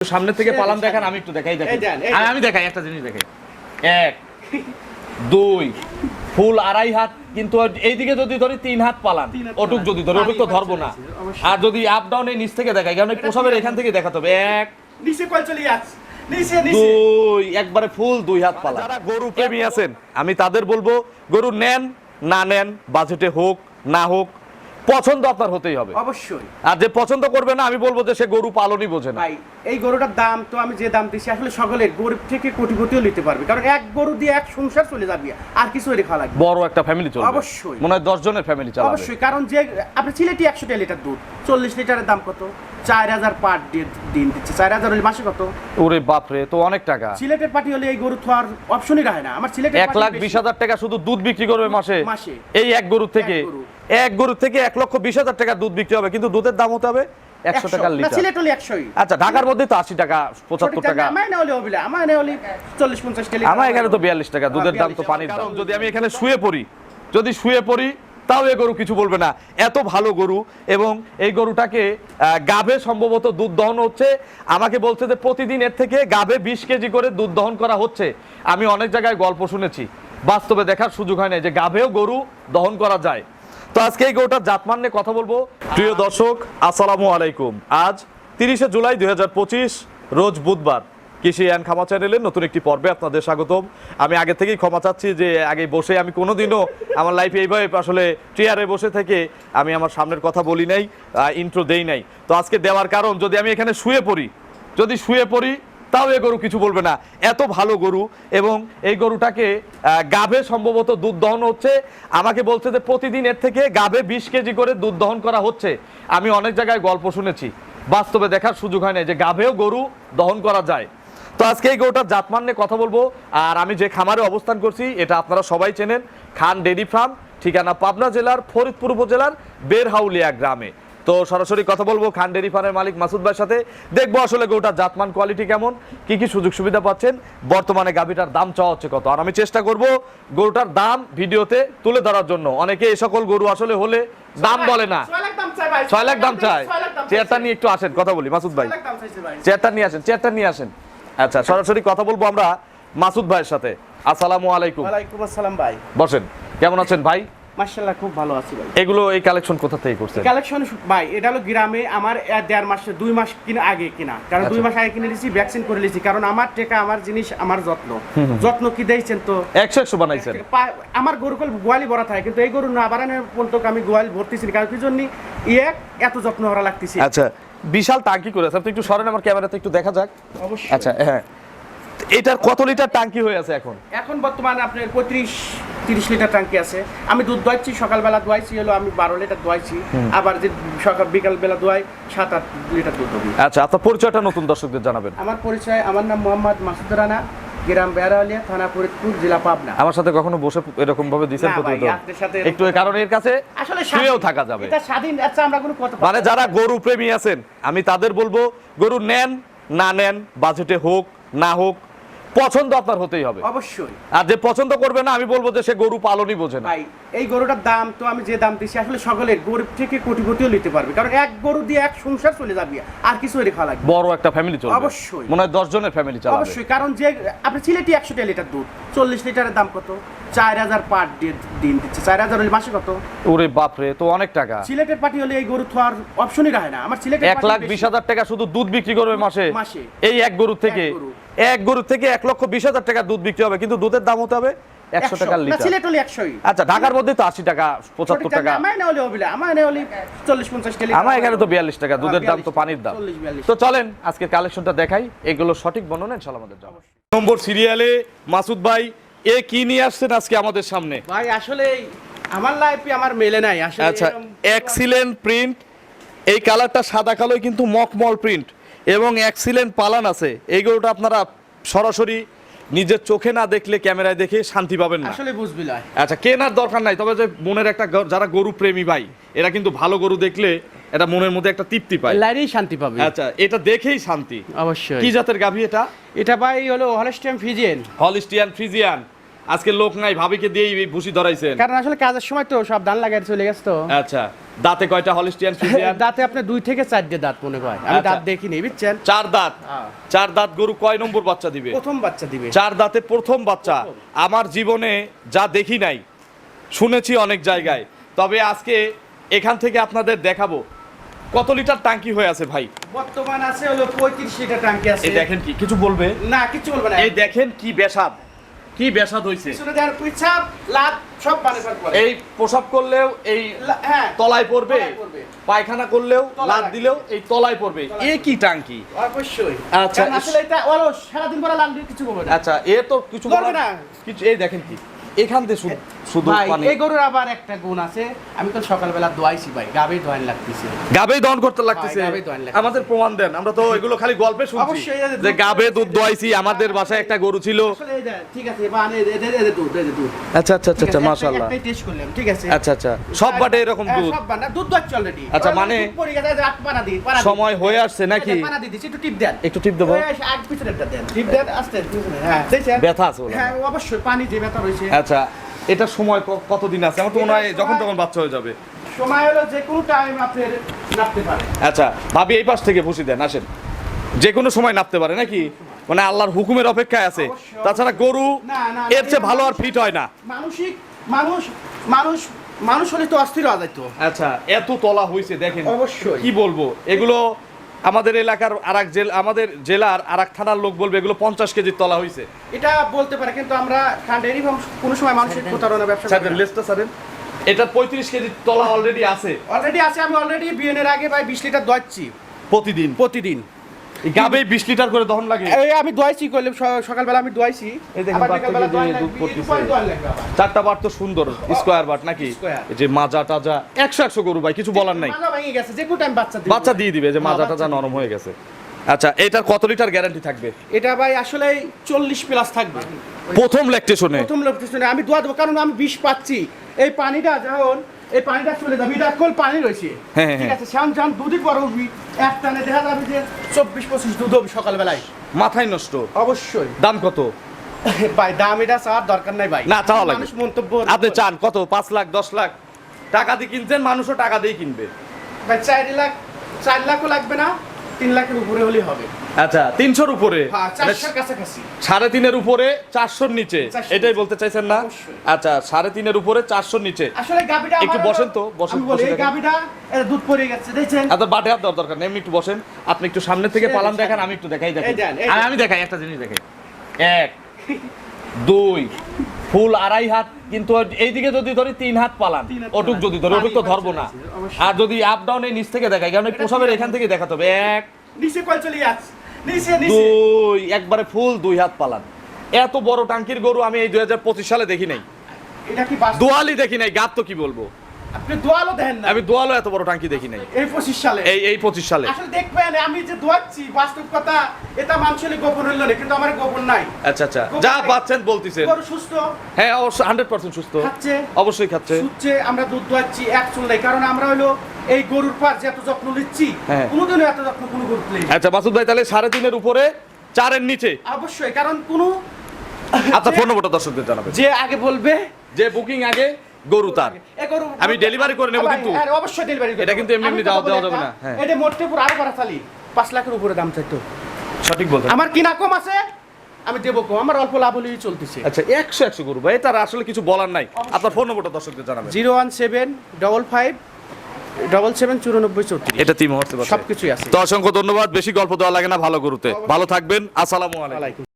সামনে থেকে পালান দেখান আমি একটু দেখাই দেখাই। আমি- দেখাই একটা জিনিস দেখাই। এক দুই ফুল আড়াই হাত কিন্তু এইদিকে যদি ধরি তিন হাত পালান ওটুক যদি ধরি ওটুক তো ধরবো না। আর যদি আপ ডাউন এই নিচ থেকে দেখাই কারণ এই প্রসবের এখান থেকে দেখাতে হবে। এক নিচে কল চলে যাচ্ছে। নিচে নিচে। দুই একবারে ফুল দুই হাত পালা যারা গরু প্রেমী আছেন আমি তাদের বলব গরু নেন না নেন বাজেটে হোক না হোক পছন্দ আপনার হতেই হবে। অবশ্যই। আর যে পছন্দ করবে না আমি বলব যে সে গরু পালনই বোঝে না। ভাই এই গরুটার দাম তো আমি যে দাম দিছি আসলে সকলের গরিব থেকে কোটি কোটিও নিতে পারবে। কারণ এক গরু দিয়ে এক সংসার চলে যাবে আর কিছু এর খাওয়া লাগবে বড় একটা ফ্যামিলি চলবে। অবশ্যই। মনে হয় দশ জনের ফ্যামিলি চলবে। অবশ্যই কারণ যে আপনি ছিলেটি একশো লিটার দুধ চল্লিশ লিটারের দাম কত? চার হাজার পার দিন দিচ্ছে। চার হাজার হলে মাসে কত? ওরে বাপরে তো অনেক টাকা। সিলেটের পার্টি হলে এই গরু থোয়ার অপশনই রাখে না। আমার সিলেটের এক party লাখ বিশ। হাজার টাকা শুধু দুধ বিক্রি করবে মাসে? মাসে। এই এক গরু থেকে এক গরু। থেকে এক লক্ষ বিশ হাজার টাকা দুধ বিক্রি হবে কিন্তু দুধের দাম হতে হবে একশো টাকা লিটার। সিলেট হলে একশোই। আচ্ছা ঢাকার মধ্যে তো আশি টাকা পঁচাত্তর টাকা। আমার হলে চল্লিশ পঞ্চাশ আমার এখানে তো বিয়াল্লিশ টাকা দুধের দাম তো 42 পানির দাম। যদি আমি এখানে শুয়ে পড়ি যদি শুয়ে পড়ি তাও এই গরু কিছু বলবে না। এত ভালো গরু এবং এই গরুটাকে গাভে সম্ভবত দুধ দহন হচ্ছে। আমাকে বলছে যে প্রতিদিন এর থেকে গাভে বিশ কেজি করে দুধ দহন করা হচ্ছে। আমি অনেক জায়গায় গল্প শুনেছি। বাস্তবে দেখার সুযোগ হয় না যে গাভেও গরু দহন করা যায়। তো আজকে এই গরুটার জাতমান নিয়ে কথা বলব। প্রিয় দর্শক, আসসালামু আলাইকুম। আজ তিরিশে জুলাই দু হাজার পঁচিশ, রোজ বুধবার। কৃষি অ্যান্ড খামা চ্যানেলের নতুন একটি পর্বে আপনাদের স্বাগতম। আমি আগে থেকেই ক্ষমা চাচ্ছি যে আগে বসে আমি কোনোদিনও আমার লাইফে এইভাবে আসলে চেয়ারে বসে থেকে আমি আমার সামনের কথা বলি নাই ইন্ট্রো দেই নাই। তো আজকে দেওয়ার কারণ, যদি আমি এখানে শুয়ে পড়ি, যদি শুয়ে পড়ি, তাও এ গরু কিছু বলবে না। এত ভালো গরু এবং এই গরুটাকে গাভে সম্ভবত দুধ দহন হচ্ছে। আমাকে বলছে যে প্রতিদিন এর থেকে গাভে বিশ কেজি করে দুধ দহন করা হচ্ছে। আমি অনেক জায়গায় গল্প শুনেছি। বাস্তবে দেখার সুযোগ হয় না যে গাভেও গরু দহন করা যায়। তো আজকে এই গরুটার জাতমান নিয়ে কথা বলব। আর আমি যে খামারে অবস্থান করছি এটা আপনারা সবাই চেনেন। খান ডেরি ফার্ম ঠিকানা পাবনা জেলার ফরিদপুর উপজেলার বেরহাউলিয়া গ্রামে। তো সরাসরি কথা বলব খান ডেরি ফার্মের মালিক মাসুদ ভাইয়ের সাথে। দেখব আসলে গরুটার জাতমান কোয়ালিটি কেমন কি কি সুযোগ সুবিধা পাচ্ছেন। বর্তমানে গাভিটার দাম চাওয়া হচ্ছে কত। আর আমি চেষ্টা করব গরুটার দাম ভিডিওতে তুলে ধরার জন্য। অনেকে এই সকল গরু আসলে হলে দাম বলে না। ছয় লাখ দাম চায় চেয়ারটা নিয়ে একটু আসেন কথা বলি মাসুদ ভাই। চেয়ারটা নিয়ে আসেন চেয়ারটা নিয়ে আসেন। আচ্ছা সরাসরি কথা বলব আমরা মাসুদ ভাইয়ের সাথে। আসসালামু আলাইকুম। ওয়ালাইকুম আসসালাম ভাই। বসেন কেমন আছেন ভাই? মার্শাল্লাহ খুব ভালো আছি ভাই। এগুলো এই কালেকশন কোথা থেকে করছেন? কালেকশন ভাই এটা হলো গ্রামে আমার দেড় মাস দুই মাস কিনা আগে কিনা। কারণ দুই আচ্ছা। মাস আগে কিনে নিয়েছি ভ্যাকসিন করে নিয়েছি কারণ আমার টেকা আমার জিনিস আমার যত্ন। যত্ন কি দিয়েছেন তো? একশো একশো বানাইছেন। আমার গরু কল গোয়ালি ভরা থাকে কিন্তু এই গরু না বাড়ানোর পর্যন্ত আমি গোয়ালি ভরতেছি। কারণ কি জন্য? ইয়ে এত যত্ন ভরা লাগতেছে। আচ্ছা বিশাল টাঙ্কি করেছে আপনি একটু সরেন আমার ক্যামেরাতে একটু দেখা যাক। অবশ্যই। আচ্ছা হ্যাঁ। এটার কত লিটার টাঙ্কি হয়ে আছে এখন? এখন বর্তমানে আপনার পঁয়ত্রিশ তিরিশ লিটার ট্যাঙ্কি আছে। আমি দুধ দোয়াচ্ছি সকালবেলা দোয়াইছি হলো আমি বারো লিটার দোয়াইছি। আবার যে সকাল বিকালবেলা দোয়াই সাত আট লিটার দুধ আচ্ছা আপনার পরিচয়টা নতুন দর্শকদের জানাবেন। আমার পরিচয় আমার নাম মোহাম্মদ মাসুদ রানা। গ্রাম বেড়ালিয়া থানা ফরিদপুর জেলা পাবনা। আমার সাথে কখনো বসে এরকম ভাবে দিছেন না একটু একটু কারণ এর কাছে আসলে শুয়েও থাকা যাবে। এটা স্বাধীন আচ্ছা আমরা কোনো কথা মানে যারা গরু প্রেমী আছেন আমি তাদের বলব গরু নেন না নেন বাজেটে হোক না হোক পছন্দ আপনার হতেই হবে। অবশ্যই। আর যে পছন্দ করবে না আমি বলব যে সে গরু পালনই বোঝে না। ভাই এই গরুটার দাম তো আমি যে দাম দিচ্ছি আসলে সকলের গরিব থেকে কোটিপতিও নিতে পারবে। কারণ এক গরু দিয়ে এক সংসার চলে যাবে আর কিছু এর খাওয়া লাগবে বড় একটা ফ্যামিলি চলবে। অবশ্যই। মনে হয় দশ জনের ফ্যামিলি চালাবে। অবশ্যই কারণ যে আপনি সিলেটি একশো লিটার দুধ চল্লিশ লিটারের দাম কত? চার হাজার পার দিন দিচ্ছে। চার হাজার হলে মাসে কত? ওরে বাপরে তো অনেক টাকা। সিলেটের পার্টি হলে এই গরু থোয়ার অপশনই রাখে না। আমার সিলেটের এক লাখ বিশ। হাজার টাকা শুধু দুধ বিক্রি করবে মাসে। মাসে। এই এক গরু থেকে এক গরু। থেকে এক লক্ষ বিশ হাজার টাকা দুধ বিক্রি হবে কিন্তু দুধের দাম হতে হবে একশো টাকা লিটার। আচ্ছা ঢাকার মধ্যে তো আশি টাকা পঁচাত্তর টাকা। আমার এখানে তো বিয়াল্লিশ টাকা দুধের দাম তো পানির দাম। তো চলেন আজকে কালেকশনটা দেখাই। এগুলো সঠিক বর্ণনা ইনশাল্লাহ আমাদের যাব নম্বর সিরিয়ালে মাসুদ ভাই এ কি নিয়ে আসছেন আজকে আমাদের সামনে? ভাই আসলে আমার লাইফে আমার মেলে নাই আচ্ছা এক্সিলেন্ট প্রিন্ট এই কালারটা সাদা কালোই কিন্তু মকমল প্রিন্ট এবং এক্সিলেন্ট পালান আছে। এই গরুটা আপনারা সরাসরি নিজের চোখে না দেখলে ক্যামেরায় দেখে শান্তি পাবেন না। আসলে বুঝবি না আচ্ছা কেনার দরকার নাই তবে যে মনের একটা যারা গরু প্রেমী ভাই এরা কিন্তু ভালো গরু দেখলে এটা মনের মধ্যে একটা তৃপ্তি পায়। লাইনেই শান্তি পাবে। আচ্ছা এটা দেখেই শান্তি। অবশ্যই। কি জাতের গাভী এটা? এটা ভাই হলো হলস্টেম ফিজিয়ান হলিস্টিয়ান ফ্রিজিয়ান আজকে লোক নাই ভাবিকে দিয়েই ভুসি ধরাইছেন। কারণ আসলে কাজের সময় তো সব ধান লাগাই চলে গেছে তো। আচ্ছা দাঁতে কয়টা হলিস্টিয়ান ফ্রিজিয়ান দাঁতে আপনি দুই থেকে চারটে দাঁত মনে হয়। আমি আচ্ছা। দাঁত দেখিনি বুঝছেন? চার দাঁত। হ্যাঁ। চার দাঁত গরু কয় নম্বর বাচ্চা দিবে? প্রথম বাচ্চা দিবে। চার দাঁতে প্রথম বাচ্চা। আমার জীবনে যা দেখি নাই শুনেছি অনেক জায়গায়। তবে আজকে এখান থেকে আপনাদের দেখাবো কত লিটার টাঙ্কি হয়ে আছে ভাই? বর্তমান আছে হলো পঁয়ত্রিশ লিটার ট্যাঙ্কি আছে। দেখেন কি কিছু বলবে? না কিছু বলবে না। এই দেখেন কি বেসাদ কি বেসাদ হইছে? সব এই প্রসাব করলেও এই হ্যাঁ তলায় পড়বে পায়খানা করলেও লাদ দিলেও এই তলায় পড়বে। এ কি টাঙ্কি? অবশ্যই। আচ্ছা, আসলে এটা সারাদিন পরে কিছু আচ্ছা এ তো কিছু। কিছু এই দেখেন কি। এখান থেকে শুধু- পানি। এই গরুর আবার একটা গুণ আছে। আমি তো সকালবেলা দোয়াইছি ভাই গাবে দোয়ান লাগতেছে। গাবে দহন করতে লাগতেছে। আমাদের প্রমাণ দেন আমরা তো এগুলো খালি গল্পে শুনছি। যে গাবে দুধ দোয়াইছি আমাদের বাসায় একটা গরু ছিল। ঠিক আছে এদের দুধ দুধ। আচ্ছা আচ্ছা আছে, একটা- মাশাআল্লাহ। একটাই টেস্ট করলাম ঠিক আছে। আচ্ছা আচ্ছা সব বাটে এরকম হ্যাঁ, দুধ। সব বানা দুধ দোয়াচ্ছি অলরেডি আচ্ছা, মানে পড়ে গেছে রাত পানা দিই পানা সময় হয়ে আসছে নাকি? পানা দিয়ে দিচ্ছি একটু টিপ দেন। একটু টিপ দেবো। আগ পিছনে একটা দেন। টিপ দেন আস্তে হ্যাঁ ব্যথা আছে হ্যাঁ অবশ্যই পানি যে ব্যথা রয়েছে। আচ্ছা এটা সময় কতদিন আছে? আমার তো মনে হয় যখন তখন বাচ্চা হয়ে যাবে। সময় হলো যে কোনো টাইম আপনি নাপতে পারেন আচ্ছা ভাবি এই পাশ থেকে বসি দেন আসেন। যে কোনো সময় নাপতে পারে নাকি? মানে আল্লাহর হুকুমের অপেক্ষায় আছে। তাছাড়া গরু এর চেয়ে ভালো আর ফিট হয় না। মানসিক মানুষ মানুষ মানুষ হলে তো অস্থির হওয়া যাইতো। আচ্ছা এত তলা হয়েছে দেখেন। অবশ্যই। কি বলব? এগুলো আমাদের এলাকার আর এক জেলা আমাদের জেলার আর এক থানার লোক বলবে এগুলো পঞ্চাশ কেজির তলা হয়েছে এটা বলতে পারে কিন্তু আমরা খান্ডের কোনো সময় মানুষের প্রতারণা ব্যবসা ছাড়েন লেসটা ছাড়েন। এটা পঁয়ত্রিশ কেজির তলা অলরেডি আছে। অলরেডি আছে আমি অলরেডি বিয়ের আগে ভাই বিশ লিটার দচ্ছি প্রতিদিন? প্রতিদিন। গাবে বিশ লিটার করে দহন লাগে। এই আমি দোয়াইছি করলে স- সকালবেলা আমি দোয়াইছি। এই দেখেন আবার দিয়ে দুধ পড়তেছে। চারটা বার তো সুন্দর স্কোয়ার বাট নাকি? এই যে মাজা টাজা একশো একশো গরু ভাই কিছু বলার নাই। মাজা ভেঙে গেছে যে টাইম বাচ্চা দিবে বাচ্চা দিয়ে দিবে যে মাজা টাজা নরম হয়ে গেছে। আচ্ছা এটার কত লিটার গ্যারান্টি থাকবে? এটা ভাই আসলে চল্লিশ প্লাস থাকবে। প্রথম ল্যাকটেশনে প্রথম লোক পিছনে আমি দোয়া দেবো কারণ আমি বিষ পাচ্ছি। এই পানিটা যখন এই পানিটা চলে যাবে এটা কোল পানি রয়েছে। হ্যাঁ, হ্যাঁ, ঠিক আছে শ্যাম যখন দুদিন পরে উঠবি। এক টানে দেখা যাবে যে চব্বিশ পঁচিশ দুধ হবে সকালবেলায়। মাথায় নষ্ট। অবশ্যই। দাম কত? ভাই দাম এটা চাওয়ার দরকার নাই ভাই। না, চাওয়া লাগবে। মানুষ মন্তব্য আপনি চান কত? পাঁচ লাখ দশ লাখ? টাকা দিয়ে কিনছেন মানুষও টাকা দিয়ে কিনবে। ভাই চার লাখ চার লাখও লাগবে না। তিন লাখের উপরে হলেই হবে। আচ্ছা তিনশোর উপরে? হ্যাঁ মানে সাড়ে তিনের উপরে চারশোর নিচে? এটাই বলতে চাইছেন না? আচ্ছা সাড়ে তিনের উপরে চারশোর নিচে? আসলে গাবিটা একটু বসেন তো, বসেন। গাবিটা দুধ পড়ে গেছে দেখছেন? আপনার বাটে হাত দেওয়ার দরকার নেই এমনি একটু বসেন। আপনি একটু সামনে থেকে পালান দেখেন। আমি একটু দেখাই দেখাই আমি- দেখাই একটা জিনিস দেখাই। এক দুই ফুল আড়াই হাত কিন্তু এইদিকে যদি ধরি তিন হাত পালান। ওটুক যদি ধরি ওটুক তো ধরবো না। আর যদি আপ ডাউন এই নিচ থেকে দেখায় কারণ প্রসাবের এখান থেকে দেখাতে হবে। এক নিচে কল চলে যাচ্ছে। নিচে নিচে। দুই একবারে ফুল দুই হাত পালান। এত বড় টাঙ্কির গরু আমি এই দুই হাজার পঁচিশ সালে দেখি নাই। এটা কি দোয়ালি দেখি নাই গাত তো কি বলব? আপনি দোয়ালও দেখেন না। আমি এত বড় টাঙ্কি দেখি নাই। এই পঁচিশ সালে। এই এই পঁচিশ সালে। আসলে দেখবেন আমি যে দোয়াচ্ছি বাস্তব কথা এটা মানুষের গোপন হইল না কিন্তু আমার গোপন নাই। আচ্ছা আচ্ছা। যা পাচ্ছেন বলতেছেন। গরু সুস্থ? হ্যাঁ অবশ্যই হান্ড্রেড পার্সেন্ট সুস্থ। খাচ্ছে? অবশ্যই খাচ্ছে। সুচ্ছে আমরা দুধ দোয়াচ্ছি এক চুল নাই। কারণ আমরা হইল এই গরুর পার যে এত যত্ন নিচ্ছি হ্যাঁ। কোনোদিনও এত যত্ন কোনো গরু নেই। আচ্ছা মাসুদ ভাই তাহলে সাড়ে তিনের উপরে চারের নিচে। অবশ্যই কারণ কোনো আপনার ফোন নম্বরটা দর্শকদের জানাবেন। যে আগে বলবে যে বুকিং আগে গরু তার। আমি delivery করে নেব কিন্তু। হ্যাঁ, অবশ্যই ডেলিভারি এটা কিন্তু এমনি এমনি দেওয়া- দেওয়া যাবে না, হ্যাঁ। এটা মোটে পুরো আরও বাড়া চালি। পাঁচ লাখের উপরে দাম চাইতো। সঠিক বলছেন। আমার কিনা কম আছে আমি দেবো কম। আমার অল্প লাভ হলেই চলতেছে। আচ্ছা একশো একশো গরু। ভাই তার আসলে কিছু বলার নাই। আপনার ফোন নম্বরটা দর্শকদের জানাবেন। Zero one seven double five double seven চুরানব্বই চৌত্রিশ। এটা তিন আছে। সবকিছুই আছে। তো অসংখ্য ধন্যবাদ। বেশি গল্প দেওয়া লাগে না ভালো গরুতে। ভালো থাকবেন। আসসালামু আলাইকুম।